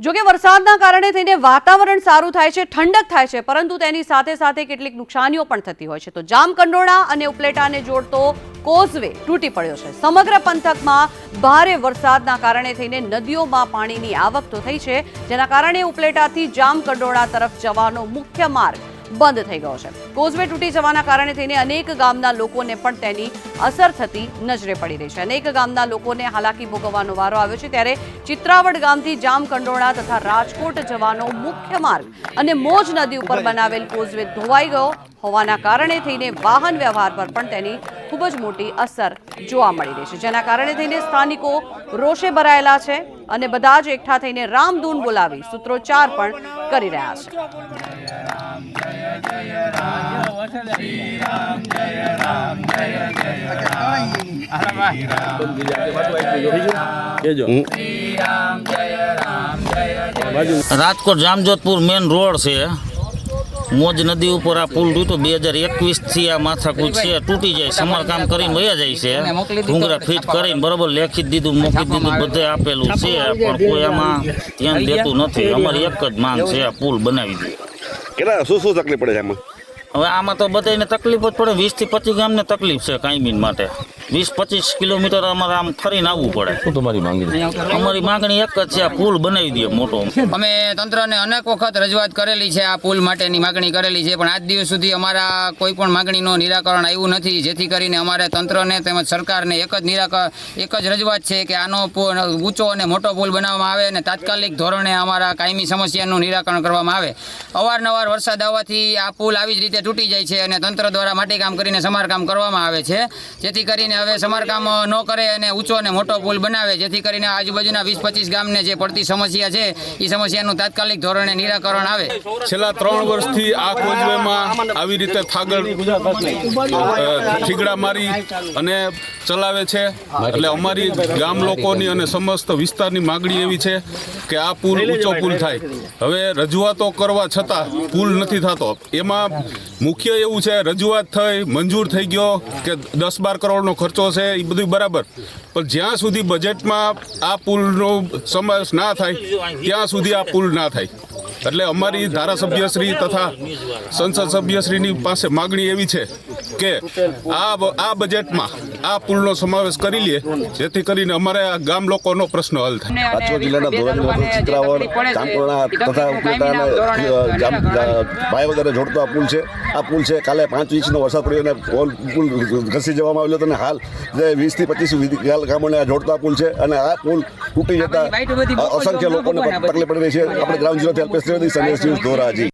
જોકે વરસાદના કારણે થઈને વાતાવરણ સારું થાય છે, ઠંડક થાય છે, પરંતુ તેની સાથે સાથે કેટલીક નુકસાનીઓ પણ થતી હોય છે. તો જામકંડોળા અને ઉપલેટાને જોડતો કોઝવે તૂટી પડ્યો છે. સમગ્ર પંથકમાં ભારે વરસાદના કારણે થઈને નદીઓમાં પાણીની આવક તો થઈ છે, જેના કારણે ઉપલેટાથી જામકંડોળા તરફ જવાનો મુખ્ય માર્ગ બંધ થઈ ગયો છે. કોઝવે તૂટી જવાના કારણે થઈને અનેક ગામના લોકોને પણ તેની અસર થતી નજરે પડી રહી છે. અનેક ગામના લોકોને હાલાકી ભોગવવાનો વારો આવ્યો છે. ત્યારે ચિત્રાવડ ગામથી જામકંડોળા તથા રાજકોટ જવાનો મુખ્ય માર્ગ અને મોજ નદી ઉપર બનાવેલ કોઝવે ધોવાઈ ગયો હોવાના કારણે થઈને વાહન વ્યવહાર પર પણ તેની ખૂબ જ મોટી અસર જોવા મળી રહી છે. જેના કારણે થઈને સ્થાનિકો રોષે ભરાયેલા છે અને બધા જ એકઠા થઈને રામધૂન બોલાવી સૂત્રોચ્ચાર પણ કરી રહ્યા છે. કેજો રાજકોટ જામજોધપુર મેન રોડ છે. મોજ નદી ઉપર આ પુલ તૂટ્યો બે હજાર એકવીસથી આ માથાકૂટ છે. તૂટી જાય. સમારકામ કરીને વયા જાય છે. ડુંગરા ફિટ કરીને બરોબર લેખિત દીધું મોકલી દીધું, બધે આપેલું છે. પણ કોઈ આમાં ધ્યાન દેતું નથી. અમારી એક જ માંગ છે, આ પુલ બનાવી દે કેટલા શું શું તકલીફ પડે છે આમાં? હવે આમાં તો બધાને તકલીફ જ પડે. વીસથી પચીસ ગામને તકલીફ છે કાયમીન માટે. વીસ પચીસ કિલોમીટર અમારે આમ ફરીને આવવું પડે. શું તમારી માંગણી? અમારી માંગણી એક જ છે આ પુલ બનાવી દે મોટો. અમે તંત્રને અનેક વખત રજૂઆત કરેલી છે આ પુલ માટેની માગણી કરેલી છે પણ આજ દિવસ સુધી અમારા કોઈ પણ માગણીનું નિરાકરણ આવ્યું નથી જેથી કરીને અમારે તંત્રને તેમજ સરકારને એક જ નિરાકરણ એક જ રજૂઆત છે કે આનો ઊંચો અને મોટો પુલ બનાવવામાં આવે અને તાત્કાલિક ધોરણે અમારા કાયમી સમસ્યાનું નિરાકરણ કરવામાં આવે. અવારનવાર વરસાદ આવવાથી આ પુલ આવી જ રીતે તૂટી જાય છે અને તંત્ર દ્વારા માટીકામ કરીને સમારકામ કરવામાં આવે છે જેથી કરીને હવે સમારકામ ન કરે અને ઊંચો અને મોટો પુલ બનાવે જેથી કરીને આજુબાજુના વીસ પચીસ ગામને જે પડતી સમસ્યા છે એ સમસ્યાનું તાત્કાલિક ધોરણે નિરાકરણ આવે. છેલ્લા ત્રણ વર્ષથી આ કોઝવેમાં આવી રીતે થાગળ અ, મારી અને ચલાવે છે. એટલે અમારી ગામ લોકોની અને સમસ્ત વિસ્તારની માગણી એવી છે કે આ પુલ ઊંચો પુલ થાય. હવે રજૂઆતો કરવા છતાં પુલ નથી થતો. એમાં મુખ્ય એવું છે રજૂઆત થઈ મંજૂર થઈ ગયો કે દસ બાર કરોડનો ખર્ચો છે એ બધું બરાબર. પણ જ્યાં સુધી બજેટમાં આ પુલનો સમાવેશ ના થાય, ત્યાં સુધી આ પુલ ના થાય. એટલે અમારી ધારાસભ્યશ્રી તથા સંસદ સભ્યશ્રીની પાસે માગણી એવી છે કે આ આ બજેટમાં આ પુલનો સમાવેશ કરી લઈએ જેથી કરીને અમારે આ ગામ લોકોનો પ્રશ્ન હલ થાય. પાછો જિલ્લાના ધોરણ ચિત્રાવડ જામકોરણા તથા ઉપલેટાને ભાઈ વગેરે જોડતો આ પુલ છે. આ પુલ છે કાલે પાંચ ઇંચનો વરસાદ પડ્યો અને પુલ પુલ ઘસી જવામાં આવ્યો હતો અને હાલ જે વીસથી પચીસ ગામોને આ જોડતો આ પુલ છે અને આ પુલ તૂટી જતા અસંખ્ય લોકોને તકલીફ પડી રહી છે. આપણે ગ્રાઉન્ડ ઝીરો ત્રિવેદી સંદેશ ન્યૂઝ ધોરાજી.